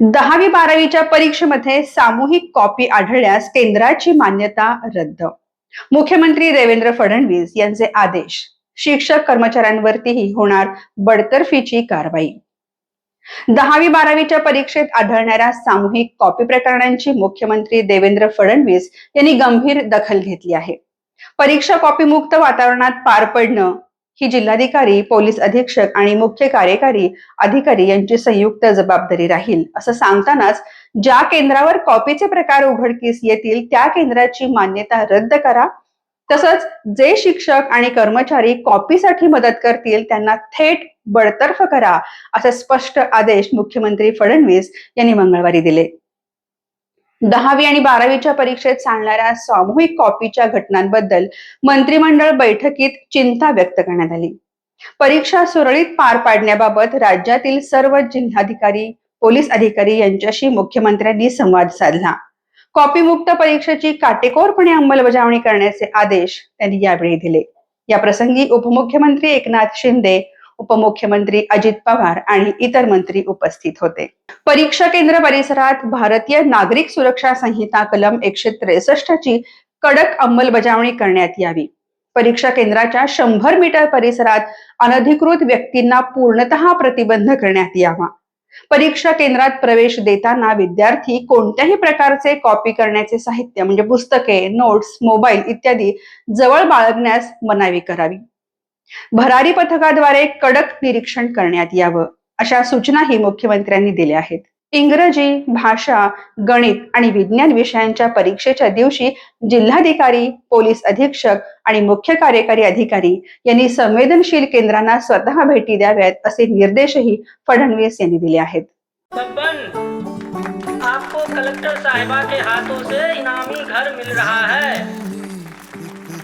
दहावी बारावीच्या परीक्षेमध्ये सामूहिक कॉपी आढळल्यास केंद्राची मान्यता रद्द. मुख्यमंत्री देवेंद्र फडणवीस यांचे आदेश. शिक्षक कर्मचाऱ्यांवरतीही होणार बडतर्फीची कारवाई. दहावी बारावीच्या परीक्षेत आढळणाऱ्या सामूहिक कॉपी प्रकरणांची मुख्यमंत्री देवेंद्र फडणवीस यांनी गंभीर दखल घेतली आहे. परीक्षा कॉपीमुक्त वातावरणात पार पडणं ही जिल्हाधिकारी पोलीस अधीक्षक आणि मुख्य कार्यकारी अधिकारी यांची संयुक्त जबाबदारी राहील. असं सांगतानाच ज्या केंद्रावर कॉपीचे प्रकार उघडकीस येतील त्या केंद्राची मान्यता रद्द करा. तसंच जे शिक्षक आणि कर्मचारी कॉपीसाठी मदत करतील त्यांना थेट बडतर्फ करा असे स्पष्ट आदेश मुख्यमंत्री फडणवीस यांनी मंगळवारी दिले. दहावी आणि बारावीच्या परीक्षेत चालणाऱ्या सामूहिक कॉपीच्या घटनांबद्दल मंत्रिमंडळ बैठकीत चिंता व्यक्त करण्यात आली. परीक्षा सुरळीत पार पाडण्याबाबत राज्यातील सर्व जिल्हाधिकारी पोलीस अधिकारी यांच्याशी मुख्यमंत्र्यांनी संवाद साधला. कॉपीमुक्त परीक्षेची काटेकोरपणे अंमलबजावणी करण्याचे आदेश त्यांनी यावेळी दिले. या प्रसंगी उपमुख्यमंत्री एकनाथ शिंदे उपमुख्यमंत्री अजित पवार आणि इतर मंत्री उपस्थित होते. परीक्षा केंद्र परिसरात भारतीय नागरिक सुरक्षा संहिता कलम एकशे त्रेसष्ट ची कडक अंमलबजावणी करण्यात यावी. परीक्षा केंद्राच्या शंभर मीटर परिसरात अनधिकृत व्यक्तींना पूर्णतः प्रतिबंध करण्यात यावा. परीक्षा केंद्रात प्रवेश देताना विद्यार्थी कोणत्याही प्रकारचे कॉपी करण्याचे साहित्य म्हणजे पुस्तके नोट्स मोबाईल इत्यादी जवळ बाळगण्यास मनावी करावी. भरारी पथकाद्वारे कडक निरीक्षण करण्यात यावं अशा सूचनाही मुख्यमंत्र्यांनी दिल्या आहेत. इंग्रजी भाषा गणित आणि विज्ञान विषयांच्या परीक्षेच्या दिवशी जिल्हाधिकारी पोलीस अधीक्षक आणि मुख्य कार्यकारी अधिकारी यांनी संवेदनशील केंद्रांना स्वतः भेटी द्याव्यात असे निर्देशही फडणवीस यांनी दिले आहेत. आपको कलेक्टर साहिबा के हाथों से इनामी घर मिल रहा है.